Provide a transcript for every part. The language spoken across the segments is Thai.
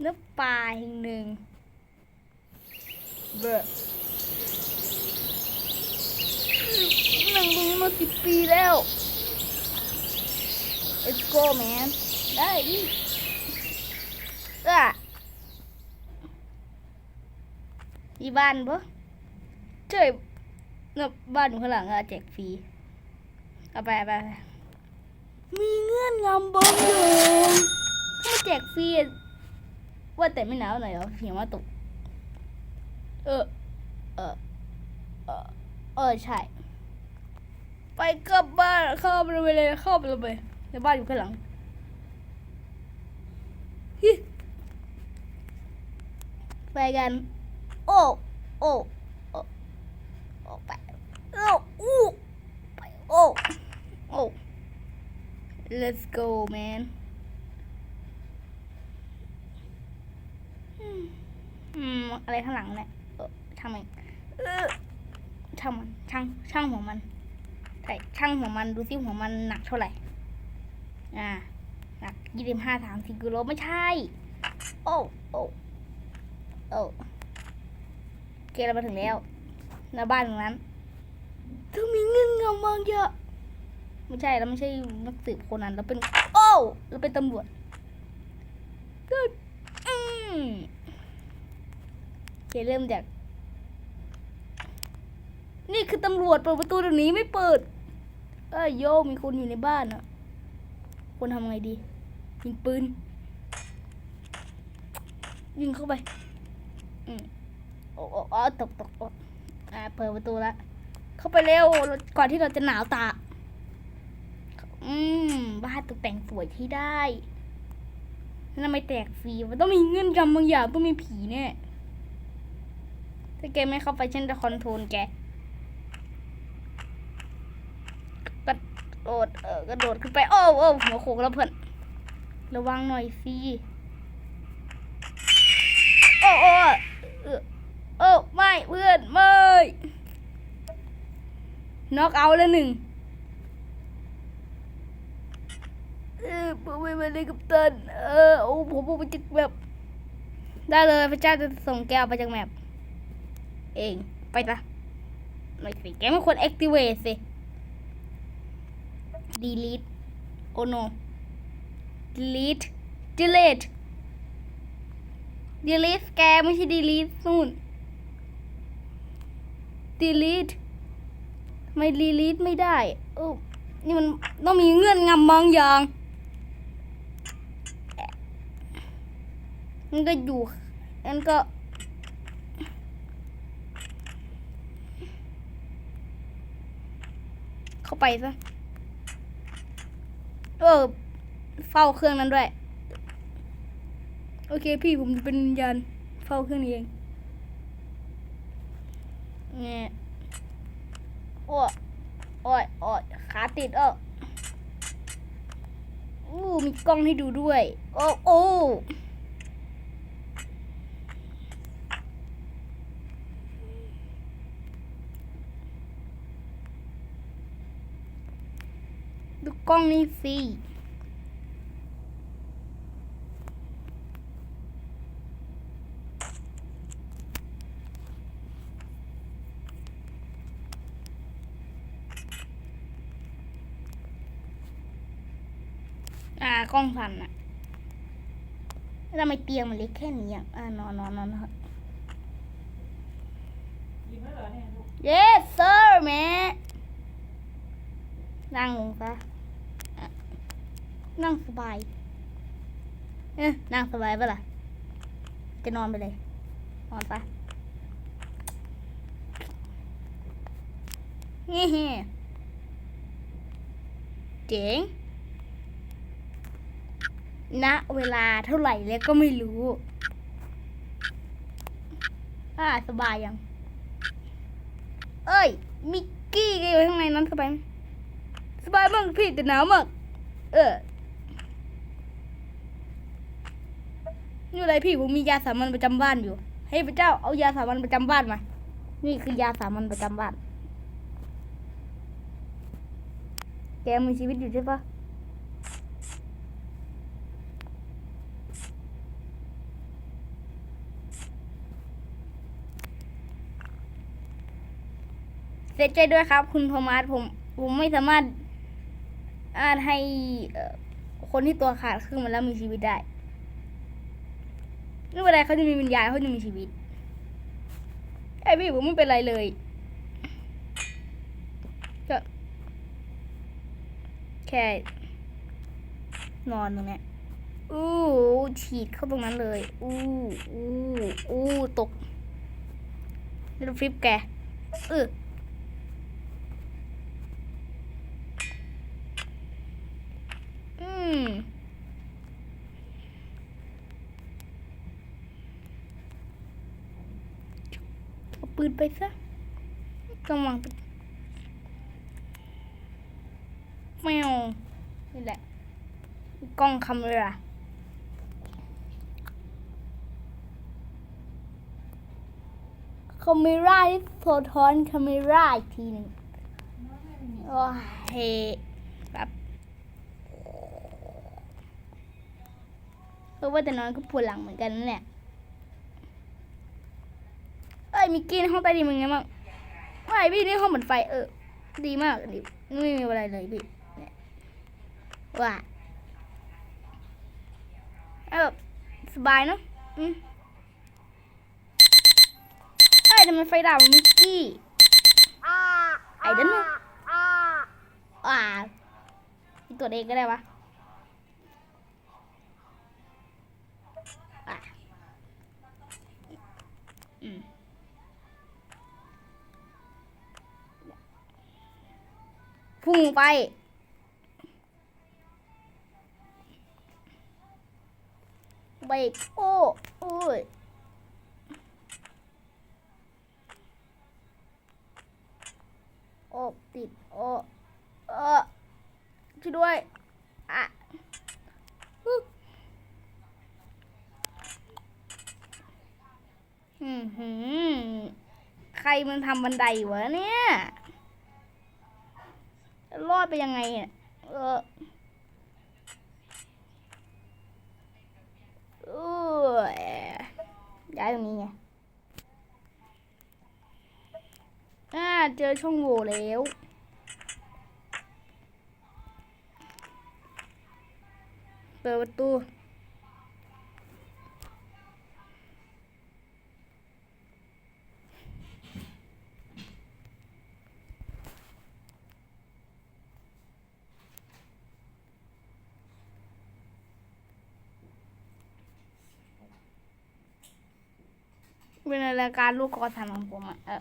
เนื้อปลาแห่งหนึ่งเบอร์หนังตรงนี้มาสิบปีแล้ว Let's go man ได้ดิอะมีบ้านปะเจ้ยเนอะบ้านอยู่ข้างหลังอะแจกฟรีเอาไปเอาไปเอาไปมีเงื่อนงำบางอย่างถ้ามาแจกฟรีอะ ว่าแต่ไม่หนาวหน่อยเหรอเหี่มาตก เออ เออ เออ เออ ใช่ ไปกลับบ้านเข้าไปเลยเลยเข้าไปเลยในบ้านอยู่ข้างหลังไปกัน โอ้ โอ้โอ้โอ้ไปโอ้อู้ไปโอ้โอ้ let's go man อืมอะไรข้างหลังเนี่ยเออทำไมเออช่างมันช่างช่างหัวมันใช่ช่างหัวมันดูซิหัวมันหนักเท่าไหร่ อ่าหนักยี่สิบห้าสามสิบกิโลไม่ใช่ โอ้โอ้โอ้โอเคเรามาถึงแล้วหน้าบ้านตรงนั้นเธอมีเงินงำบางอย่างไม่ใช่เราไม่ใช่นักสืบคนนั้นเราเป็น โอ้เราเป็นตำรวจก็อืมโอ เคเริ่มจาก นี่คือตำรวจเปิดประตูเดี๋ยวนี้ไม่เปิด เอ้ยโยมีคนอยู่ในบ้านอะคนทำไงดียิงปืน ยิงเข้าไป อืมโอ้โอ้ตกตกอ่าเปิดประตูละเข้าไปเร็วก่อนที่เราจะหนาวตา อืมบ้านตกแต่งสวยที่ได้ทำไมแตกฟรีมันต้องมีเงื่อนกำบางอย่างต้องมีผีแน่ ถ้าแกไม่เข้าไปฉันจะคอนโทรลแกกระโดดเออกระโดดขึ้นไปโอ้โอ้หัวโขกแล้วเพื่อนระวังหน่อยสิโอ้โอ้โอ้ไม่เพื่อนไม่น็อกเอาแล้วหนึ่งเออผมไม่มาเลยกับตันเออโอ้ผมผมไปจากแบบได้เลยพระเจ้าจะส่งแกวไปจากแมป เอง ไปซะไม่สิแกไม่ควร activate สิ delete oh no delete delete delete แกไม่ใช่ delete นู่น delete ไม่ delete ไม่ได้โอ้นี่มันต้องมีเงื่อนงำบางอย่างมันก็อยู่นั่นก็ เข้า ไปซะ เออ เฝ้าเครื่องนั้นด้วย โอเคพี่ผมเป็นวิญญาณเฝ้าเครื่องเองเนี่ยโอ้ยโอ้ยโอ้ยขาติดเอออู้มีกล้องให้ดูด้วย โอ้โอ้ กล้องนี่สิอ่ากล้องสั่นอะแล้วทำไมเตียงมันเล็กแค่นี้อะอ่านอนนอนนอนเถอะยิ้มแล้วเหรอเนี่ยลูก yes sir แม่นั่งลงซะอะ นั่งสบาย เอ๊ะนั่งสบายปะล่ะ จะนอนไปเลย นอนไปเฮ้เจ๋งณเวลาเท่าไหร่แล้วก็ไม่รู้ อ่าสบายยัง เอ้ย มิกกี้ก็อยู่ข้างในนั้นสบายไหมสบายมากพี่แต่หนาวมาก เออ นี่อะไรพี่ผมมียาสามัญประจำบ้านอยู่ ให้พระเจ้าเอายาสามัญประจำบ้านมา นี่คือยาสามัญประจำบ้าน แกมีชีวิตอยู่ใช่ปะเสียใจด้วยครับ คุณโทมัสผมผมไม่สามารถอ่านให้คนที่ตัวขาดครึ่งมาแล้วมีชีวิตได้ ไม่เป็นไรเขาจะมีวิญญาณเขาจะมีชีวิตไอ้พี่ผมไม่เป็นไรเลยก็แค่นอนตรงนี้อู้ฉีดเข้าตรงนั้นเลย อู้อู้อู้ตกนี่ดูฟลิปแกเอออืม เอา ปืนไปซะกำลังแมวนี่แหละ กล้องคาเมราคาเมราที่โฟทอนคาเมราอีกทีหนึ่งโอ้เฮแบบเพราะว่าแต่นอนก็ปวดหลังเหมือนกันนั่นแหละเอ้ย มิกกี้ในห้องใต้ดินมึงไงบ้างไม่พี่นี่ห้องเหมือนไฟเออ ดีมากดิไม่มีอะไรเลยพี่เนี่ยว่าเอาแบบสบายเนอะอืมเอ้ยทำไมไฟดับมิกกี้ไอ้ดันเนอะอ่ามีตัวเองก็ได้วะ พุ่งไป เบรกโอ้โอ้ยโอ้ติดโอ้เออช่วยด้วย อะฮึอืมหืมใครมันทำบันไดวะเนี่ย อดไปยังไงเนี่ยเออเออย้ายตรงนี้ไงอ่าเจอช่องโหว่แล้วเปิดประตู เป็นรายการลูกกอทันของผมอะเออ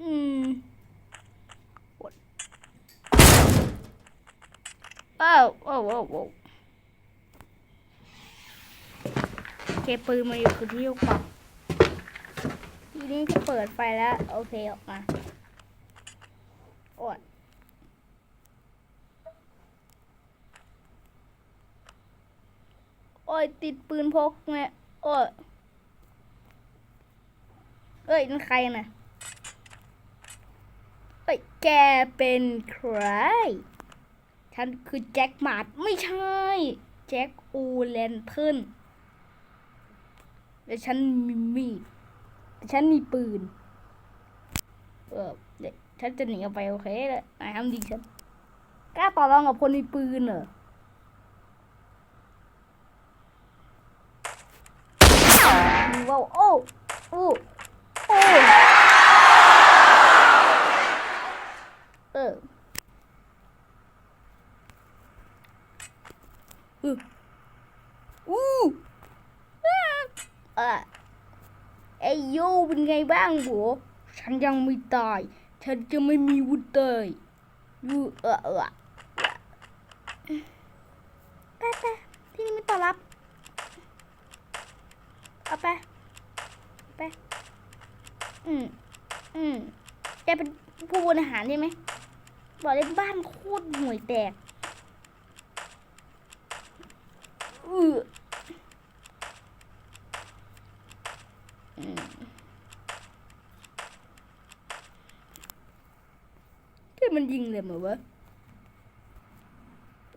อืมกดเอ้าโอ้โอ้โอ้โอเคปืนมาอยู่คือที่ยกปรับทีนี้จะเปิดไฟแล้ว โอเคออกมาโอ้ย โอ้ ยติดปืนพกเนี่ยโอ้ยเอ้ยนั่นใครนะเอ้ยแกเป็นใคร ฉันคือแจ็คหมาดไม่ใช่ แจ็คอูแลนเทิร์นแต่ฉันมีมีดแต่ฉันมีปืน เออเดี๋ยวฉันจะหนีออกไปโอเคเลยนายทำดีฉันกล้าต่อรองกับคนมีปืนเหรอ มี ว่าวโอ้โอ้โอ้เอออืออู้อ่าอะไอโยเป็นไงบ้างบัวฉันยังไม่ตาย ฉันจะไม่มีวุฒิเลยยูเออเออไปไปที่นี่ไม่ต้อนรับ เอาไป อืมอืมแกเป็นผู้บริหารใช่ไหม บอกเลยบ้านโคตรห่วยแตกอืออืมแค่มันยิงเลยเหมือนวะ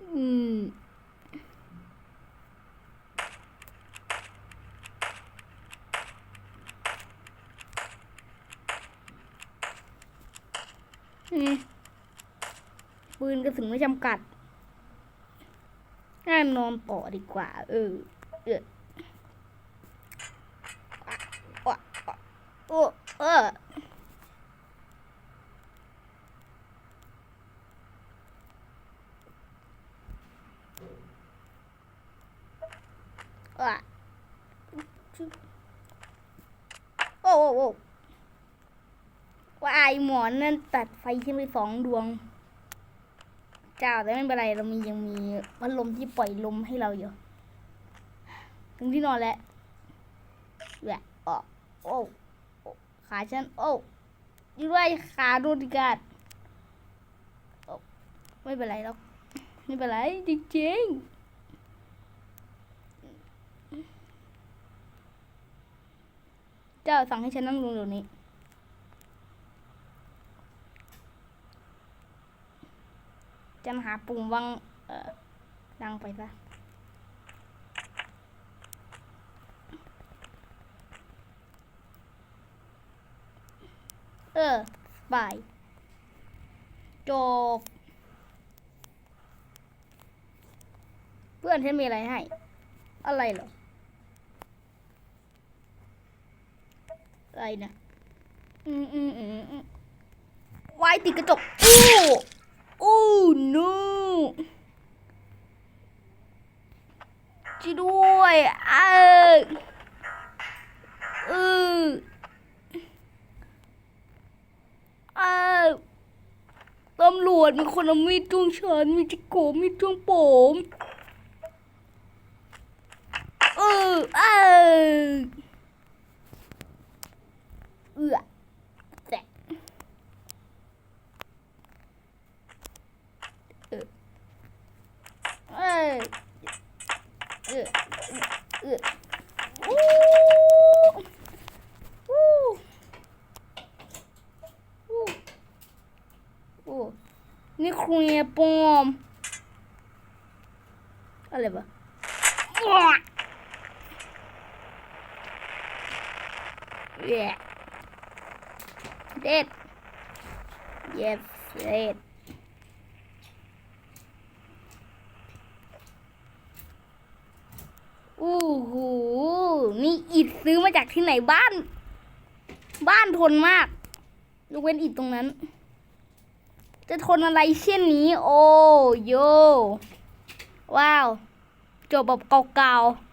อืม นี่ ปืนกระสุนไม่จำกัดน่านอนต่อดีกว่า เออ เอออะอะโอ้เออโอ้โอ้โอ้ว่าไอหมอนนั่นตัดไฟขึ้นไปสองดวง เจ้าแต่ไม่เป็นไรเรามียังมีพัดลมที่ปล่อยลมให้เราอยู่ถึงที่นอนแล้วแหวะโอ้โอ้ขาฉันโอ้ยด้วยขาโดนกัดโอ้ไม่เป็นไรหรอกไม่เป็นไรจริงๆเจ้าสั่งให้ฉันนั่งลงเดี๋ยวนี้ จะมาหาปุ่มวังเออดังไปซะเออบายจบ เพื่อนฉันมีอะไรให้ อะไรเหรอ อะไรนะ อืมอืมอืมอืมวายติดกระจกอู้ อู้นูช่วยด้วยเออเออเออตำรวจมีคนเอามีดจ้วงฉันมีจิโกมีดจ้วงผมเออเออ เอือแตะเออเออ เออเอออู้อู้อู้อู้นี่คุยปอมอะไรวะว้าแย่ Dead. Yes, dead. อู้หูนี่อิดซื้อมาจากที่ไหนบ้าน บ้านทนมากยกเว้นอิดตรงนั้น จะทนอะไรเช่นนี้ โอ้โยว้าว จบแบบเก่าๆ